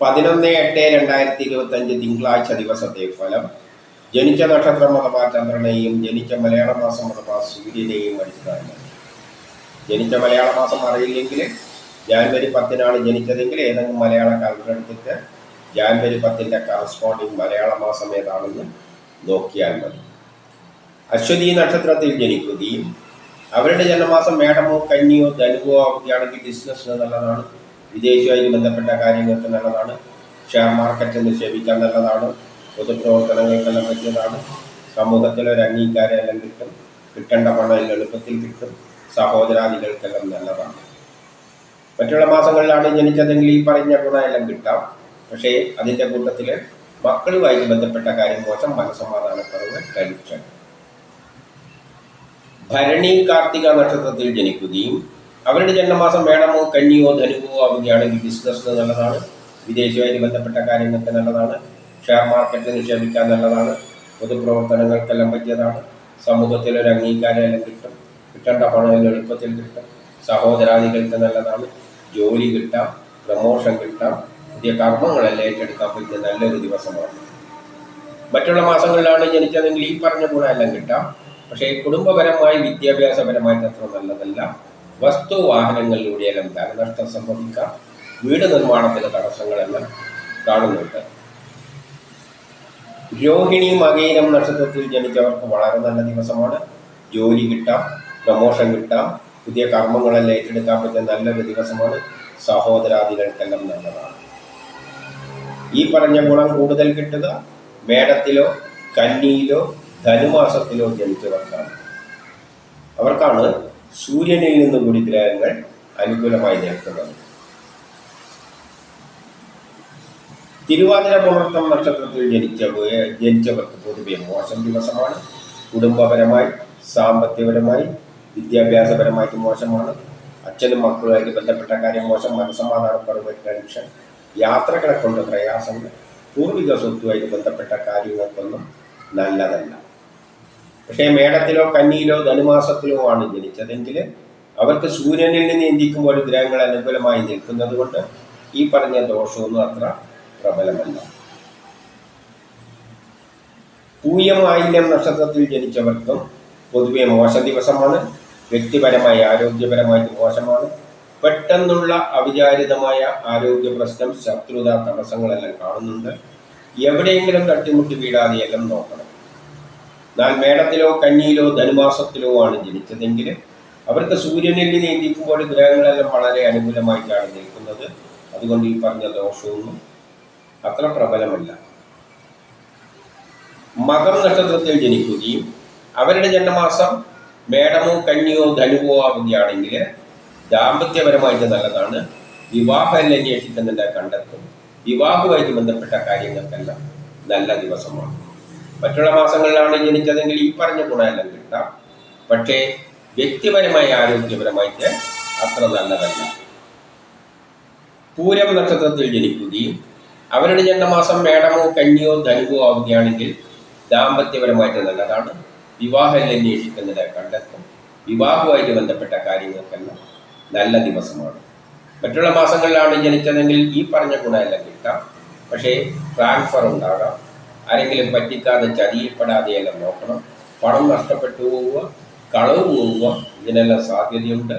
പതിനൊന്ന് എട്ട് രണ്ടായിരത്തി ഇരുപത്തി അഞ്ച് തിങ്കളാഴ്ച ദിവസത്തെ ഫലം ജനിച്ച നക്ഷത്രം അഥവാ ചന്ദ്രനെയും ജനിച്ച മലയാള മാസം അഥവാ സൂര്യനെയും അടിസ്ഥാനം ജനിച്ച മലയാള മാസം അറിയില്ലെങ്കിൽ ജാനുവരി പത്തിനാണ് ജനിച്ചതെങ്കിൽ ഏതെങ്കിലും മലയാള കാലണ്ടർ എടുത്തിട്ട് ജാനുവരി പത്തിന്റെ കറസ്പോണ്ടിങ് മലയാള മാസം ഏതാണെന്ന് നോക്കിയാൽ മതി. അശ്വതി നക്ഷത്രത്തിൽ ജനിക്കുകയും അവരുടെ ജന്മമാസം മേടമോ കന്നിയോ ധനുവോ ആവുകയാണെങ്കിൽ ബിസിനസ്സിന് നല്ലതാണ്. വിദേശവുമായി ബന്ധപ്പെട്ട കാര്യങ്ങൾക്ക് നല്ലതാണ്. ഷെയർ മാർക്കറ്റിൽ നിക്ഷേപിക്കാൻ നല്ലതാണ്. പൊതുപ്രവർത്തനങ്ങൾക്കെല്ലാം പറ്റിയതാണ്. സമൂഹത്തിൽ ഒരു അംഗീകാരമെല്ലാം കിട്ടും. കിട്ടേണ്ട പണം എളുപ്പത്തിൽ കിട്ടും. സഹോദരാദികൾക്കെല്ലാം നല്ലതാണ്. മറ്റുള്ള മാസങ്ങളിലാണ് ജനിച്ചതെങ്കിൽ ഈ പറഞ്ഞ ഗുണമെല്ലാം കിട്ടാം. പക്ഷേ അതിന്റെ കൂട്ടത്തിൽ മക്കളുമായി ബന്ധപ്പെട്ട കാര്യം മോശം മനസ്സമാധാനക്കുറവ് ടെൻഷൻ ഭരണി കാർത്തിക നക്ഷത്രത്തിൽ ജനിക്കുകയും അവരുടെ ജന്മമാസം മേടമോ കന്നിയോ ധനുവോ ആവുകയാണെങ്കിൽ ബിസിനസ്സിന് നല്ലതാണ്. വിദേശവുമായി ബന്ധപ്പെട്ട കാര്യങ്ങൾക്ക് നല്ലതാണ്. ഷെയർ മാർക്കറ്റ് നിക്ഷേപിക്കാൻ നല്ലതാണ്. പൊതുപ്രവർത്തനങ്ങൾക്കെല്ലാം പറ്റിയതാണ്. സമൂഹത്തിൽ ഒരു അംഗീകാരമെല്ലാം കിട്ടും. കിട്ടേണ്ട പണം എളുപ്പത്തിൽ കിട്ടും. സഹോദരാദികൾക്ക് നല്ലതാണ്. ജോലി കിട്ടാം. പ്രമോഷൻ കിട്ടാം. പുതിയ കർമ്മങ്ങളെല്ലാം ഏറ്റെടുക്കാൻ പറ്റിയ നല്ലൊരു ദിവസമാണ്. മറ്റുള്ള മാസങ്ങളിലാണ് ജനിച്ചതെങ്കിൽ ഈ പറഞ്ഞ ഗുണമെല്ലാം കിട്ടാം. പക്ഷേ കുടുംബപരമായി വിദ്യാഭ്യാസപരമായിട്ട് അത്ര നല്ലതല്ല. വസ്തു വാഹനങ്ങളിലൂടെയെല്ലാം ധനനഷ്ടം സംഭവിക്കാം വീട് നിർമ്മാണത്തിന് തടസ്സങ്ങളെല്ലാം കാണുന്നുണ്ട്. രോഹിണി മകയിരം നക്ഷത്രത്തിൽ ജനിച്ചവർക്ക് വളരെ നല്ല ദിവസമാണ്. ജോലി കിട്ടാം പ്രമോഷൻ കിട്ടാം പുതിയ കർമ്മങ്ങളെല്ലാം ഏറ്റെടുക്കാൻ പറ്റിയ നല്ലൊരു ദിവസമാണ്. സഹോദരാദികൾക്കെല്ലാം നല്ലതാണ്. ഈ പറഞ്ഞ ഗുണം കൂടുതൽ കിട്ടുക മേടത്തിലോ കന്നിയിലോ ധനുമാസത്തിലോ ജനിച്ചവർക്കാണ്. അവർക്കാണ് സൂര്യനിൽ നിന്ന് കൂടി ഗ്രഹങ്ങൾ അനുകൂലമായി നിൽക്കുന്നത് തിരുവാതിര മുഹൂർത്തം നക്ഷത്രത്തിൽ ജനിച്ച ജനിച്ചവർക്ക് പൊതുവെ മോശം ദിവസമാണ്. കുടുംബപരമായി സാമ്പത്തികപരമായി വിദ്യാഭ്യാസപരമായിട്ട് മോശമാണ്. അച്ഛനും മക്കളുമായിട്ട് ബന്ധപ്പെട്ട കാര്യം മോശം മനസ്സമാധാനപ്പെടുന്ന ടെൻഷൻ യാത്രകളെ കൊണ്ട് പ്രയാസങ്ങൾ പൂർവിക സ്വത്തുമായിട്ട് ബന്ധപ്പെട്ട കാര്യങ്ങൾക്കൊന്നും നല്ലതല്ല. പക്ഷേ മേടത്തിലോ കന്നിയിലോ ധനുമാസത്തിലോ ആണ് ജനിച്ചതെങ്കിൽ അവർക്ക് സൂര്യനിൽ നിന്ന് ഇന്ത്യക്കുമ്പോൾ ഗ്രഹങ്ങൾ അനുകൂലമായി നിൽക്കുന്നത് കൊണ്ട് ഈ പറഞ്ഞ ദോഷമൊന്നും അത്ര പ്രബലമല്ല. പൂയം ആയില്യം നക്ഷത്രത്തിൽ ജനിച്ചവർക്കും പൊതുവെ മോശ ദിവസമാണ് വ്യക്തിപരമായി ആരോഗ്യപരമായിട്ട് മോശമാണ്. പെട്ടെന്നുള്ള അവിചാരിതമായ ആരോഗ്യ പ്രശ്നം ശത്രുത തടസ്സങ്ങളെല്ലാം കാണുന്നുണ്ട്. എവിടെയെങ്കിലും തട്ടിമുട്ടി വീടാതെയെല്ലാം നോക്കണം. എന്നാൽ മേടത്തിലോ കന്നിയിലോ ധനുമാസത്തിലോ ആണ് ജനിച്ചതെങ്കിൽ അവർക്ക് സൂര്യനിൽ നീന്തിക്കുമ്പോൾ ഗ്രഹങ്ങളെല്ലാം വളരെ അനുകൂലമായിട്ടാണ് നിൽക്കുന്നത്. അതുകൊണ്ട് ഈ പറഞ്ഞ ദോഷമൊന്നും അത്ര പ്രബലമല്ല. മകം നക്ഷത്രത്തിൽ ജനിക്കുകയും അവരുടെ ജന്മമാസം മേടമോ കന്നിയോ ധനുവോ ആവുകയാണെങ്കിൽ ദാമ്പത്യപരമായിട്ട് നല്ലതാണ്. വിവാഹം അന്വേഷിക്കുന്നുണ്ട് കണ്ടെത്തും. വിവാഹവുമായിട്ട് ബന്ധപ്പെട്ട കാര്യങ്ങൾക്കെല്ലാം നല്ല ദിവസമാണ്. മറ്റുള്ള മാസങ്ങളിലാണ് ജനിച്ചതെങ്കിൽ ഈ പറഞ്ഞ ഗുണമെല്ലാം കിട്ടാം. പക്ഷേ വ്യക്തിപരമായി ആരോഗ്യപരമായിട്ട് അത്ര നല്ലതല്ല. പൂരം നക്ഷത്രത്തിൽ ജനിക്കുകയും അവരുടെ ജന്മമാസം മേടമോ കന്നിയോ ധനുവോ ആവുകയാണെങ്കിൽ ദാമ്പത്യപരമായിട്ട് നല്ലതാണ്. വിവാഹം അന്വേഷിക്കുന്നത് കണ്ടെത്തും. വിവാഹവുമായിട്ട് ബന്ധപ്പെട്ട കാര്യങ്ങൾക്കെല്ലാം നല്ല ദിവസമാണ്. മറ്റുള്ള മാസങ്ങളിലാണ് ജനിച്ചതെങ്കിൽ ഈ പറഞ്ഞ ഗുണമെല്ലാം കിട്ടാം. പക്ഷേ ട്രാൻസ്ഫർ ഉണ്ടാകാം. ആരെങ്കിലും പറ്റിക്കാതെ ചതിയപ്പെടാതെയെല്ലാം നോക്കണം. പണം നഷ്ടപ്പെട്ടു പോവുക കളവ് പോവുക ഇതിനെല്ലാം സാധ്യതയുണ്ട്.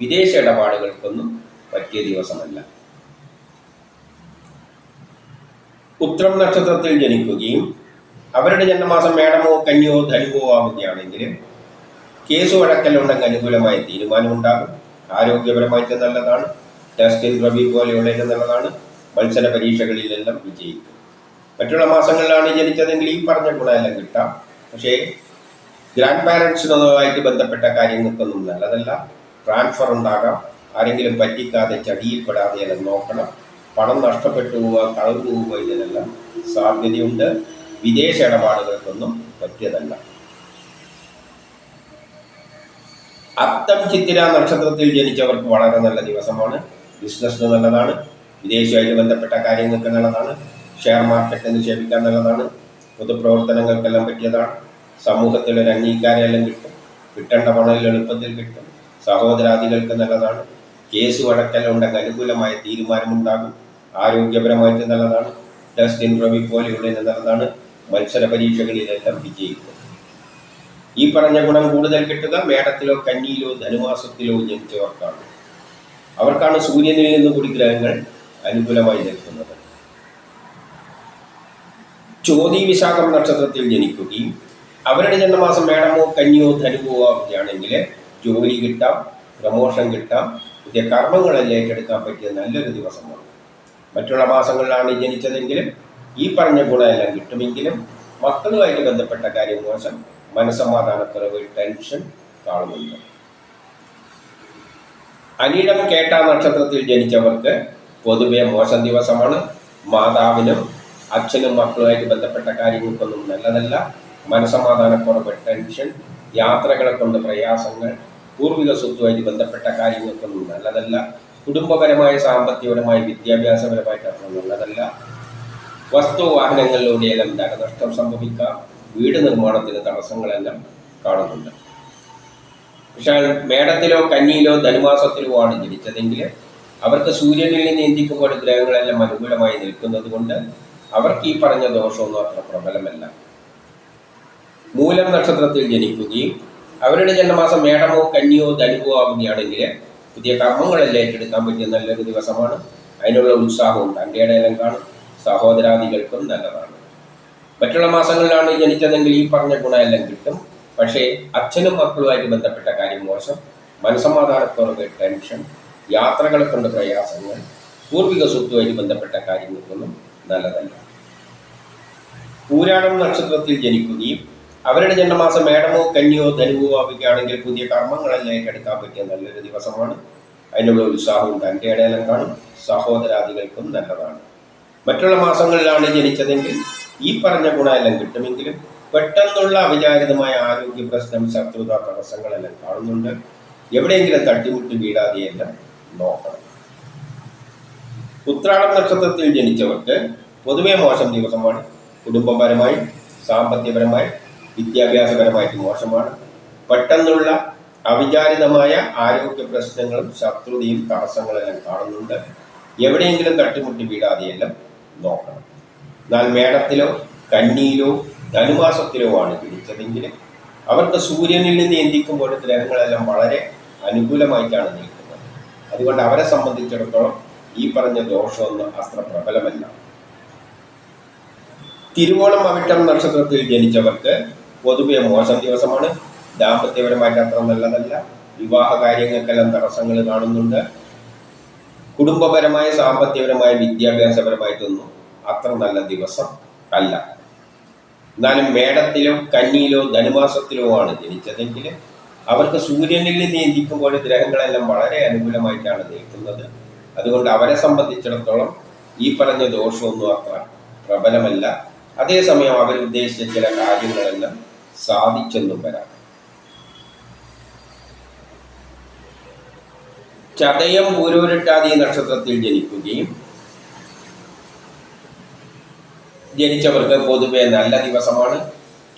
വിദേശ ഇടപാടുകൾക്കൊന്നും പറ്റിയ ദിവസമല്ല. ഉത്രം നക്ഷത്രത്തിൽ ജനിക്കുകയും അവരുടെ ജന്മമാസം മേടമോ കന്നിയോ ധനുവോ ആവുകയാണെങ്കിൽ കേസ് വഴക്കലുണ്ടെങ്കിൽ അനുകൂലമായ തീരുമാനമുണ്ടാകും ആരോഗ്യപരമായിട്ട് നല്ലതാണ്. ടെസ്റ്റിൽ റബി പോലെയുള്ളതിന് നല്ലതാണ്. മത്സര പരീക്ഷകളിലെല്ലാം വിജയിക്കും. മറ്റുള്ള മാസങ്ങളിലാണ് ജനിച്ചതെങ്കിൽ ഈ പറഞ്ഞ ഗുണമെല്ലാം കിട്ടാം. പക്ഷേ ഗ്രാൻഡ് പാരൻസിനുമായിട്ട് ബന്ധപ്പെട്ട കാര്യങ്ങൾക്കൊന്നും നല്ലതല്ല. ട്രാൻസ്ഫർ ഉണ്ടാകാം. ആരെങ്കിലും പറ്റിക്കാതെ ചടിയിൽപ്പെടാതെ എല്ലാം നോക്കണം. പണം നഷ്ടപ്പെട്ടു പോവുക കളഞ്ഞു പോവുക ഇതിനെല്ലാം സാധ്യതയുണ്ട്. വിദേശ ഇടപാടുകൾക്കൊന്നും പറ്റിയതല്ല. അത്തം ചിത്തിര നക്ഷത്രത്തിൽ ജനിച്ചവർക്ക് വളരെ നല്ല ദിവസമാണ്. ബിസിനസ്സിന് നല്ലതാണ്. വിദേശമായിട്ട് ബന്ധപ്പെട്ട കാര്യങ്ങൾക്ക് നല്ലതാണ്. ഷെയർ മാർക്കറ്റ് നിക്ഷേപിക്കാൻ നല്ലതാണ് പൊതുപ്രവർത്തനങ്ങൾക്കെല്ലാം പറ്റിയതാണ്. സമൂഹത്തിൽ ഒരു അംഗീകാരമെല്ലാം കിട്ടും. കിട്ടേണ്ട പണം എളുപ്പത്തിൽ കിട്ടും. സഹോദരാദികൾക്ക് നല്ലതാണ്. കേസ് വഴക്കെല്ലാം ഉണ്ടെങ്കിൽ അനുകൂലമായ തീരുമാനമുണ്ടാകും. ആരോഗ്യപരമായിട്ട് നല്ലതാണ്. ടെസ്റ്റ് ഇൻട്രവ്യൂ പോലെയുള്ള നല്ലതാണ്. മത്സര പരീക്ഷകളിലെല്ലാം വിജയിക്കും. ഈ പറഞ്ഞ ഗുണം കൂടുതൽ കിട്ടുക മേടത്തിലോ കന്നിയിലോ ധനുമാസത്തിലോ ജനിച്ചവർക്കാണ് അവർക്കാണ് സൂര്യനിൽ നിന്ന് കൂടി ഗ്രഹങ്ങൾ അനുകൂലമായി നിൽക്കുന്നത്. ചോതി വിശാഖം നക്ഷത്രത്തിൽ ജനിക്കുകയും അവരുടെ ജന്മമാസം മേടമോ കന്നിയോ ധനുവോ ആവുകയാണെങ്കിൽ ജോലി കിട്ടാം പ്രമോഷൻ കിട്ടാം പുതിയ കർമ്മങ്ങളെല്ലാം ഏറ്റെടുക്കാൻ പറ്റിയ നല്ലൊരു ദിവസമാണ്. മറ്റുള്ള മാസങ്ങളിലാണ് ജനിച്ചതെങ്കിലും ഈ പറഞ്ഞ ഗുണമെല്ലാം കിട്ടുമെങ്കിലും മക്കളുമായിട്ട് ബന്ധപ്പെട്ട കാര്യം മോശം മനസ്സമാധാനക്കുറവ് ടെൻഷൻ കാണുന്നുണ്ട്. അനിടം കേട്ട നക്ഷത്രത്തിൽ ജനിച്ചവർക്ക് പൊതുവെ മോശം ദിവസമാണ്. മാതാവിനും അച്ഛനും മക്കളുമായിട്ട് ബന്ധപ്പെട്ട കാര്യങ്ങൾക്കൊന്നും നല്ലതല്ല. മനസമാധാനക്കുറവ് ടെൻഷൻ യാത്രകളെ കൊണ്ട് പ്രയാസങ്ങൾ പൂർവിക സ്വത്തുമായിട്ട് ബന്ധപ്പെട്ട കാര്യങ്ങൾക്കൊന്നും നല്ലതല്ല. കുടുംബപരമായ സാമ്പത്തികപരമായ വിദ്യാഭ്യാസപരമായിട്ട് അത്ര നല്ലതല്ല. വസ്തു വാഹനങ്ങളിലൂടെയെല്ലാം ധനനഷ്ടം സംഭവിക്കാം. വീട് നിർമ്മാണത്തിന് തടസ്സങ്ങളെല്ലാം കാണുന്നുണ്ട്. പക്ഷേ മേടത്തിലോ കന്നിയിലോ ധനുമാസത്തിലോ ആണ് ജനിച്ചതെങ്കിൽ അവർക്ക് സൂര്യനിൽ നിന്ന് എന്തിക്കുമ്പോൾ ഗ്രഹങ്ങളെല്ലാം അനുകൂലമായി നിൽക്കുന്നത് കൊണ്ട് അവർക്ക് ഈ പറഞ്ഞ ദോഷമൊന്നും അത്ര പ്രബലമല്ല. മൂലം നക്ഷത്രത്തിൽ ജനിക്കുകയും അവരുടെ ജന്മമാസം മേടമോ കന്നിയോ ധനുവോ ആവുകയാണെങ്കിൽ പുതിയ കർമ്മങ്ങളെല്ലാം ഏറ്റെടുക്കാൻ പറ്റിയ നല്ലൊരു ദിവസമാണ്. അതിനുള്ള ഉത്സാഹവും തന്റെ ഇടയിലും കാണും. സഹോദരാദികൾക്കും നല്ലതാണ്. മറ്റുള്ള മാസങ്ങളിലാണ് ജനിച്ചതെങ്കിൽ ഈ പറഞ്ഞ ഗുണമെല്ലാം കിട്ടും. പക്ഷേ അച്ഛനും മക്കളുമായിട്ട് ബന്ധപ്പെട്ട കാര്യം മോശം. മനസമാധാനത്തോടെ ടെൻഷൻ യാത്രകളെ കൊണ്ട് പ്രയാസങ്ങൾ പൂർവിക സ്വത്തുമായിട്ട് ബന്ധപ്പെട്ട കാര്യങ്ങൾക്കൊന്നും നല്ലതല്ല. പൂരാടം നക്ഷത്രത്തിൽ ജനിക്കുകയും അവരുടെ ജന്മമാസം മേടമോ കന്നിയോ ധനുവോ ആവുകയാണെങ്കിൽ പുതിയ കർമ്മങ്ങളെല്ലാം ഏറ്റെടുക്കാൻ പറ്റിയ നല്ലൊരു ദിവസമാണ്. അതിനുള്ള ഉത്സാഹവും തന്റെ ഇടയിലും കാണും. സഹോദരാദികൾക്കും നല്ലതാണ്. മറ്റുള്ള മാസങ്ങളിലാണ് ജനിച്ചതെങ്കിൽ ഈ പറഞ്ഞ ഗുണമെല്ലാം കിട്ടുമെങ്കിലും പെട്ടെന്നുള്ള അവിചാരിതമായ ആരോഗ്യ പ്രശ്നം ശത്രുത തടസ്സങ്ങളെല്ലാം കാണുന്നുണ്ട്. എവിടെയെങ്കിലും തട്ടിമുട്ടി വീഴാതെയെല്ലാം നോക്കണം. ഉത്രാടം നക്ഷത്രത്തിൽ ജനിച്ചവർക്ക് പൊതുവെ മോശം ദിവസമാണ്. കുടുംബപരമായി സാമ്പത്തികപരമായി വിദ്യാഭ്യാസപരമായിട്ട് മോശമാണ്. പെട്ടെന്നുള്ള അവിചാരിതമായ ആരോഗ്യ പ്രശ്നങ്ങളും ശത്രുതയും തടസ്സങ്ങളെല്ലാം കാണുന്നുണ്ട്. എവിടെയെങ്കിലും തട്ടിമുട്ടി വീഴാതെയെല്ലാം നോക്കണം. എന്നാൽ മേടത്തിലോ കന്നിയിലോ ധനുമാസത്തിലോ ആണ് പിടിച്ചതെങ്കിൽ അവർക്ക് സൂര്യനിൽ നിന്ന് എന്തിക്കുമ്പോൾ ഗ്രഹങ്ങളെല്ലാം വളരെ അനുകൂലമായിട്ടാണ് നിൽക്കുന്നത്. അതുകൊണ്ട് അവരെ സംബന്ധിച്ചിടത്തോളം ഈ പറഞ്ഞ ദോഷമൊന്നും അത്ര പ്രബലമല്ല. തിരുവോണം അവിട്ടം നക്ഷത്രത്തിൽ ജനിച്ചവർക്ക് പൊതുവെ മോശം ദിവസമാണ്. ദാമ്പത്യപരമായിട്ട് അത്ര നല്ലതല്ല. വിവാഹ കാര്യങ്ങൾക്കെല്ലാം തടസ്സങ്ങൾ കാണുന്നുണ്ട്. കുടുംബപരമായ സാമ്പത്തികപരമായ വിദ്യാഭ്യാസപരമായിട്ടൊന്നും അത്ര നല്ല ദിവസം അല്ല. എന്നാലും മേടത്തിലോ കന്നിയിലോ ധനുമാസത്തിലോ ആണ് ജനിച്ചതെങ്കിൽ അവർക്ക് സൂര്യനിൽ നിന്ന് ചിന്തിക്കുമ്പോൾ ഗ്രഹങ്ങളെല്ലാം വളരെ അനുകൂലമായിട്ടാണ് നിൽക്കുന്നത്. അതുകൊണ്ട് അവരെ സംബന്ധിച്ചിടത്തോളം ഈ പറഞ്ഞ ദോഷമൊന്നും അത്ര പ്രബലമല്ല. അതേസമയം അവർ ഉദ്ദേശിച്ച ചില കാര്യങ്ങളെല്ലാം സാധിച്ചെന്നും വരാം. ചതയം പൂരൂരിട്ടാതി നക്ഷത്രത്തിൽ ജനിക്കുകയും ജനിച്ചവർക്ക് പൊതുവെ നല്ല ദിവസമാണ്.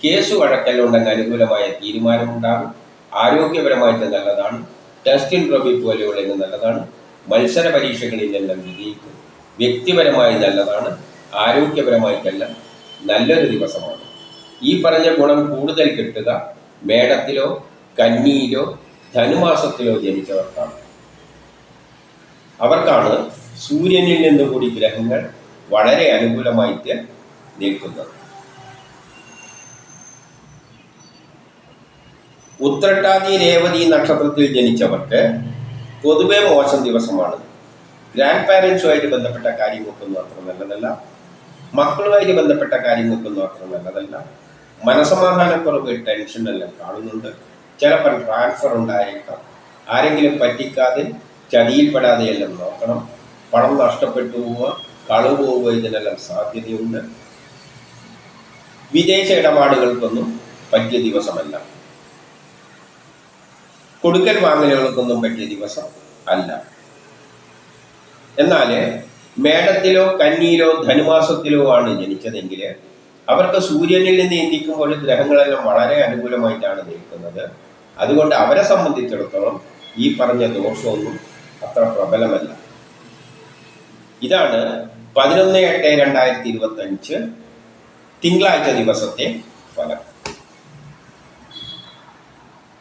കേസ് വഴക്കല്ലുണ്ടെങ്കിൽ അനുകൂലമായ തീരുമാനമുണ്ടാകും. ആരോഗ്യപരമായിട്ട് നല്ലതാണ്. ടെസ്റ്റിൻ ഇൻട്രവ്യൂ പോലെയുള്ളത് നല്ലതാണ്. മത്സര പരീക്ഷകളിലെല്ലാം വിജയിക്കും. വ്യക്തിപരമായി നല്ലതാണ് ആരോഗ്യപരമായിട്ടല്ല നല്ലൊരു ദിവസമാണ്. ഈ പറഞ്ഞ ഗുണം കൂടുതൽ കിട്ടുക മേടത്തിലോ കന്നിയിലോ ധനുമാസത്തിലോ ജനിച്ചവർക്കാണ്. അവർക്കാണ് സൂര്യനിൽ നിന്ന് കൂടി ഗ്രഹങ്ങൾ വളരെ അനുകൂലമായിട്ട് നിൽക്കുന്നത്. ഉത്രട്ടാതി രേവതി നക്ഷത്രത്തിൽ ജനിച്ചവർക്ക് പൊതുവെ മോശം ദിവസമാണ്. ഗ്രാൻഡ് പാരൻസുമായിട്ട് ബന്ധപ്പെട്ട കാര്യങ്ങൾക്കൊന്നും അത്ര നല്ലതല്ല മക്കളുമായിട്ട് ബന്ധപ്പെട്ട കാര്യങ്ങൾക്കൊന്നും അത്ര നല്ലതല്ല മനസമാധാനക്കുറവ് ടെൻഷൻ എല്ലാം കാണുന്നുണ്ട്. ചിലപ്പോൾ ട്രാൻസ്ഫർ ഉണ്ടായേക്കാം. ആരെങ്കിലും പറ്റിക്കാതെ ചതിയിൽപ്പെടാതെ എല്ലാം നോക്കണം. പണം നഷ്ടപ്പെട്ടു പോവുക കളവ് പോവുക ഇതിനെല്ലാം സാധ്യതയുണ്ട്. വിദേശ ഇടപാടുകൾക്കൊന്നും പറ്റിയ ദിവസമല്ല. കൊടുക്കൽ വാങ്ങലുകൾക്കൊന്നും പറ്റിയ ദിവസം അല്ല. എന്നാൽ മേടത്തിലോ കന്നിയിലോ ധനുമാസത്തിലോ ആണ് ജനിച്ചതെങ്കിൽ അവർക്ക് സൂര്യനിൽ നിന്ന് ഇന്ത്യക്കുമ്പോൾ ഗ്രഹങ്ങളെല്ലാം വളരെ അനുകൂലമായിട്ടാണ് നിൽക്കുന്നത്. അതുകൊണ്ട് അവരെ സംബന്ധിച്ചിടത്തോളം ഈ പറഞ്ഞ ദോഷമൊന്നും അത്ര പ്രബലമല്ല. ഇതാണ് പതിനൊന്ന് എട്ട് രണ്ടായിരത്തി ഇരുപത്തി അഞ്ച് തിങ്കളാഴ്ച ദിവസത്തെ ഫലം.